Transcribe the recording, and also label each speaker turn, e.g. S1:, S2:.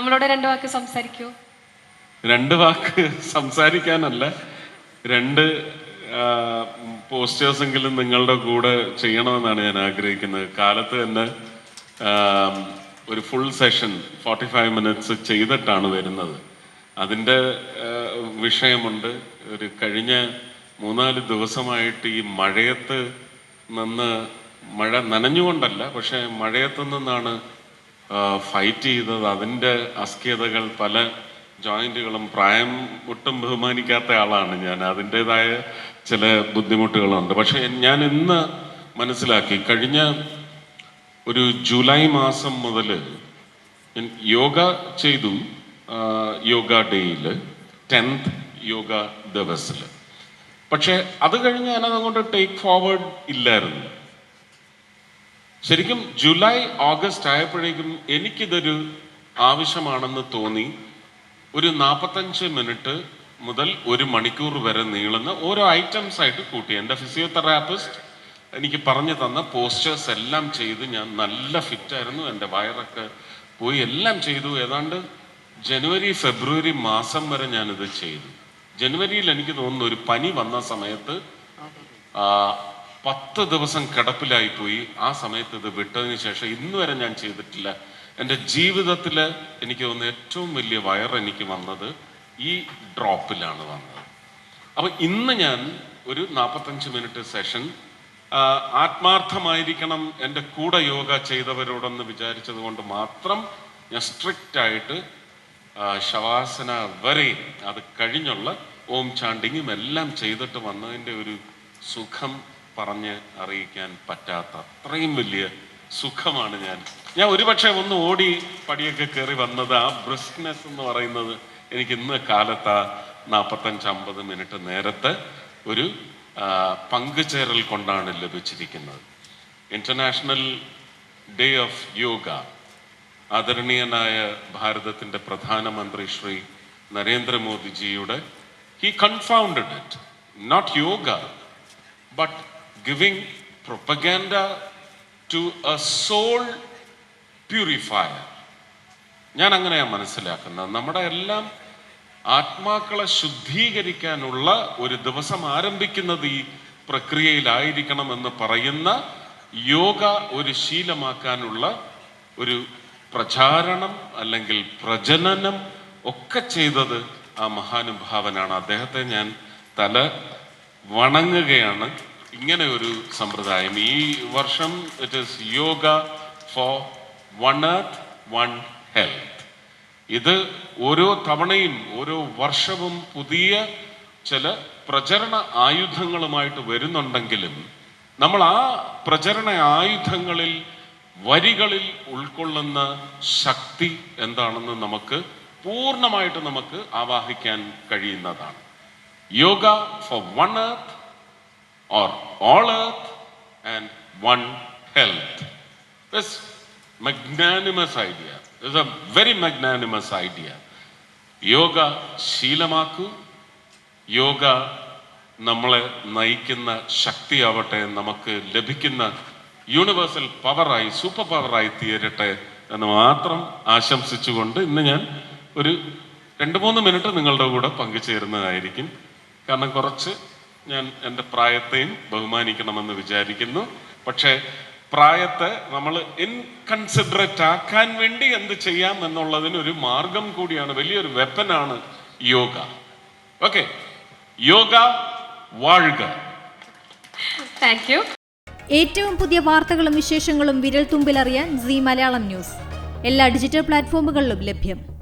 S1: നമ്മളോട് രണ്ട് വാക്ക് സംസാരിക്കൂ.
S2: രണ്ട് വാക്ക് സംസാരിക്കാനല്ല. രണ്ട് പോസ്റ്റേഴ്സ് എങ്കിലും നിങ്ങളുടെ കൂടെ ചെയ്യണമെന്നാണ് ഞാൻ ആഗ്രഹിക്കുന്നത്. കാലത്ത് തന്നെ ഒരു full session forty five minutes ചെയ്തിട്ടാണ് വരുന്നത്. അതിന്റെ വിഷയമുണ്ട്. ഒരു കഴിഞ്ഞ മൂന്നാൽ ദിവസമായിട്ട് ഈ മഴയത്ത് നിന്ന് മഴ നനഞ്ഞുകൊണ്ടല്ല പക്ഷേ മഴയത്ത് നിന്നാണ് ഫൈറ്റ് ചെയ്തത്. അതിന്റെ അസ്കിയതകൾ പല ജോയിന്റുകളും പ്രായം ഒട്ടും ബഹുമാനിക്കാത്ത ആളാണ് ഞാൻ. അതിന്റെതായ ചില ബുദ്ധിമുട്ടുകളുണ്ട്. പക്ഷേ ഞാൻ ഇന്ന് മനസ്സിലാക്കി കഴിഞ്ഞ ഒരു ജൂലൈ മാസം മുതൽ ഞാൻ യോഗ ചെയ്തു. യോഗ ഡേയിൽ ടെൻത്ത് യോഗ ദിവസിൽ പക്ഷേ അത് കഴിഞ്ഞ് അതുകൊണ്ട് ടേക്ക് ഫോർവേഡ് ഇല്ലായിരുന്നു. ശരിക്കും ജൂലൈ ഓഗസ്റ്റ് ആയപ്പോഴേക്കും എനിക്കിതൊരു ആവശ്യമാണെന്ന് തോന്നി. ഒരു നാൽപ്പത്തഞ്ച് മിനിറ്റ് മുതൽ ഒരു മണിക്കൂർ വരെ നീളുന്ന ഓരോ ഐറ്റംസ് ആയിട്ട് കൂട്ടി. എന്റെ ഫിസിയോതെറാപ്പിസ്റ്റ് എനിക്ക് പറഞ്ഞു തന്ന പോസ്റ്റേഴ്സ് എല്ലാം ചെയ്ത് ഞാൻ നല്ല ഫിറ്റായിരുന്നു എന്റെ വയറൊക്കെ പോയി എല്ലാം ചെയ്തു. ഏതാണ്ട് ജനുവരി ഫെബ്രുവരി മാസം വരെ ഞാനിത് ചെയ്തു. ജനുവരിയിൽ എനിക്ക് തോന്നുന്നു ഒരു പനി വന്ന സമയത്ത് പത്ത് ദിവസം കിടപ്പിലായി പോയി ആ സമയത്ത് ഇത് വിട്ടതിന് ശേഷം ഇന്ന് വരെ ഞാൻ ചെയ്തിട്ടില്ല. എന്റെ ജീവിതത്തിൽ എനിക്ക് തോന്നുന്ന ഏറ്റവും വലിയ വയർ എനിക്ക് വന്നത് ഈ ഡ്രോപ്പിലാണ് വന്നത്. അപ്പം ഇന്ന് ഞാൻ ഒരു നാൽപ്പത്തഞ്ച് മിനിറ്റ് സെഷൻ ആത്മാർത്ഥമായിരിക്കണം എന്റെ കൂടെ യോഗ ചെയ്തവരോടൊന്ന് വിചാരിച്ചത് കൊണ്ട് മാത്രം ഞാൻ സ്ട്രിക്റ്റ് ആയിട്ട് ശവാസന വരെ അത് കഴിഞ്ഞുള്ള ഓം ചാണ്ടിങ്ങും എല്ലാം ചെയ്തിട്ട് വന്നതിന്റെ ഒരു സുഖം പറഞ്ഞ് അറിയിക്കാൻ പറ്റാത്ത അത്രയും വലിയ സുഖമാണ് ഞാൻ. ഞാൻ ഒരുപക്ഷെ ഒന്ന് ഓടി പടിയൊക്കെ കയറി വന്നത് ആ ബ്രിസ്ക്നെസ് എന്ന് പറയുന്നത് എനിക്ക് ഇന്ന് കാലത്ത് ആ നാൽപ്പത്തഞ്ച് അമ്പത് മിനിറ്റ് നേരത്തെ ഒരു പങ്കുചേരൽ കൊണ്ടാണ് ലഭിച്ചിരിക്കുന്നത്. ഇന്റർനാഷണൽ ഡേ ഓഫ് യോഗ ആദരണീയനായ ഭാരതത്തിന്റെ പ്രധാനമന്ത്രി Shri നരേന്ദ്രമോദിജിയുടെ he confounded it not yoga but giving propaganda to a soul purifier. ഞാൻ അങ്ങനെയാണ് മനസ്സിലാക്കുന്നത്. നമ്മുടെ എല്ലാം ആത്മാക്കളെ ശുദ്ധീകരിക്കാനുള്ള ഒരു ദിവസം ആരംഭിക്കുന്നത് ഈ പ്രക്രിയയിലായിരിക്കണം എന്ന് പറയുന്ന യോഗ ഒരു ശീലമാക്കാനുള്ള ഒരു പ്രചാരണം അല്ലെങ്കിൽ പ്രജനനം ഒക്കെ ചെയ്തത് ആ മഹാനുഭാവനാണ്. അദ്ദേഹത്തെ ഞാൻ തല വണങ്ങുകയാണ്. ഇങ്ങനെ ഒരു സമ്പ്രദായം. ഈ വർഷം it is yoga for one earth one health ഇത് ഓരോ തവണയും ഓരോ വർഷവും പുതിയ ചില പ്രചരണ ആയുധങ്ങളുമായിട്ട് വരുന്നുണ്ടെങ്കിലും നമ്മൾ ആ പ്രചരണ ആയുധങ്ങളിൽ വരികളിൽ ഉൾക്കൊള്ളുന്ന ശക്തി എന്താണെന്ന് നമുക്ക് പൂർണമായിട്ട് നമുക്ക് ആവാഹിക്കാൻ കഴിയുന്നതാണ്. Yoga for one earth or all earth and one health. This magnanimous idea. This is a very magnanimous idea. Yoga ശീലമാക്കൂ yoga നമ്മളെ നയിക്കുന്ന ശക്തിയാവട്ടെ നമുക്ക് ലഭിക്കുന്ന യൂണിവേഴ്സൽ പവറായി സൂപ്പർ പവറായി തീരട്ടെ എന്ന് മാത്രം ആശംസിച്ചുകൊണ്ട് ഇന്ന് ഞാൻ ഒരു രണ്ട് മൂന്ന് മിനിറ്റ് നിങ്ങളുടെ കൂടെ പങ്കുചേരുന്നതായിരിക്കും കാരണം കുറച്ച് ഞാൻ എന്റെ പ്രായത്തെയും ബഹുമാനിക്കണമെന്ന് വിചാരിക്കുന്നു. പക്ഷേ പ്രായത്തെ നമ്മൾ ഇൻകൺസിഡറേറ്റ് ആക്കാൻ വേണ്ടി എന്ത് ചെയ്യാം എന്നുള്ളതിന് ഒരു മാർഗം കൂടിയാണ് വലിയൊരു വെപ്പനാണ് യോഗ. ഓക്കെ യോഗ വാഴുക.
S1: താങ്ക് യു
S3: ഏറ്റവും പുതിയ വാർത്തകളും വിശേഷങ്ങളും വിരൽ തുമ്പിലറിയാൻ സി മലയാളം ന്യൂസ്. എല്ലാ ഡിജിറ്റൽ പ്ലാറ്റ്ഫോമുകളിലും ലഭ്യം.